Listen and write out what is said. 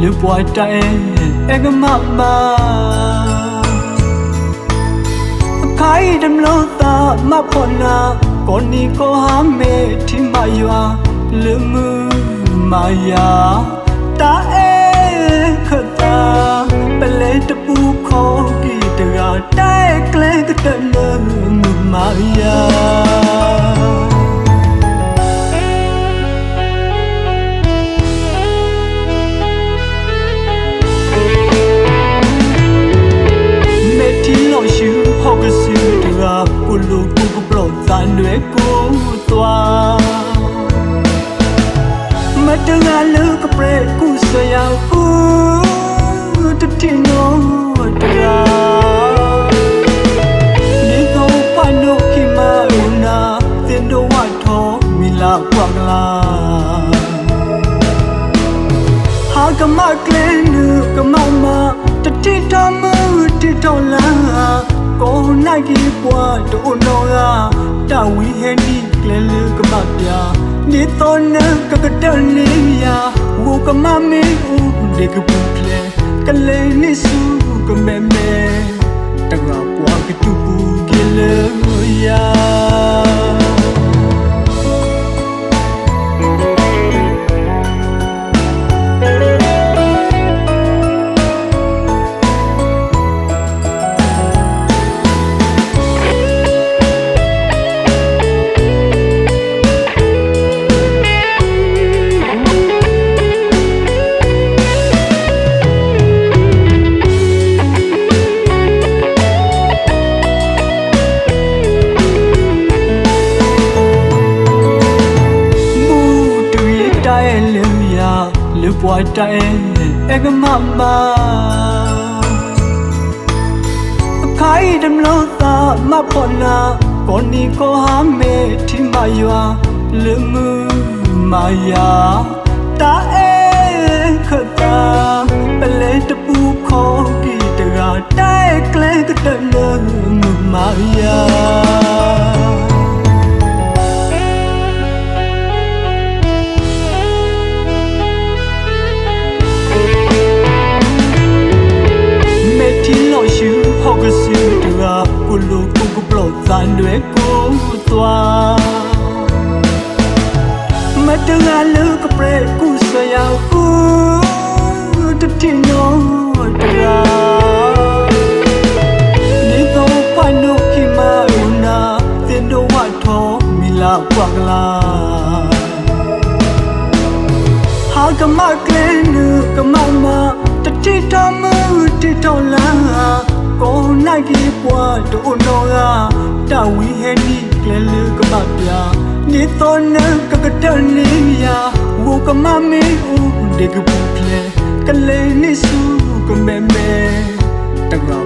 လူပွားတဲ့အကမမအခိုင်ဒမလို့တာမဖို့နာကိုနီကိုဟာမေထိမယွာလူမှုမာယာတာအဲခတာ တငါလူကပရက်ကူဆရာကူတတိနောတရာဒီတော့ပနိုခိမာယနာတင်တော့ဝတ်တော်မီလာကွာကလာဟာကမကလင်းနုကမမတတိတော်မူတိတော်လာကိုနိုင်ကြီးပွားတို့နော်ကတဝီဟဲနီကလလူကမပြ နေတော်နကကတနေယာဝကမမေဦးဒီကပူကလေကလေနိစုကမဲမဲတကပွားကတူပူကလေ ပွားတဲ့အကမမအခိုင်ဒမလို့သာမပေါ်နာကိုနီကိုဟာမေထိမယွာလူမှုမာယာတာအဲခတာပလဲတပူခေါ်ကီတရာတိုက်ကလဲကတလူ တန်တွေကိုသွားမတငါလူကပရက်ကုဆရာကူတတိနောတရာနေတော့ပနိုခိမာယနာတင်တော့ဝတ်တော်မီလာကွာကလာဟာကမကလင်းနုကမမတတိတော်မူတိတော်လာ ကိုနိုင်ကြီးပွားတို့နော်ကတဝီဟဲနီကလလူကမပြနေတော်နကကတနေယာဝကမမေဦးဒီကပူကလေကလေနိစုကမဲမဲတကပွားကတူပူ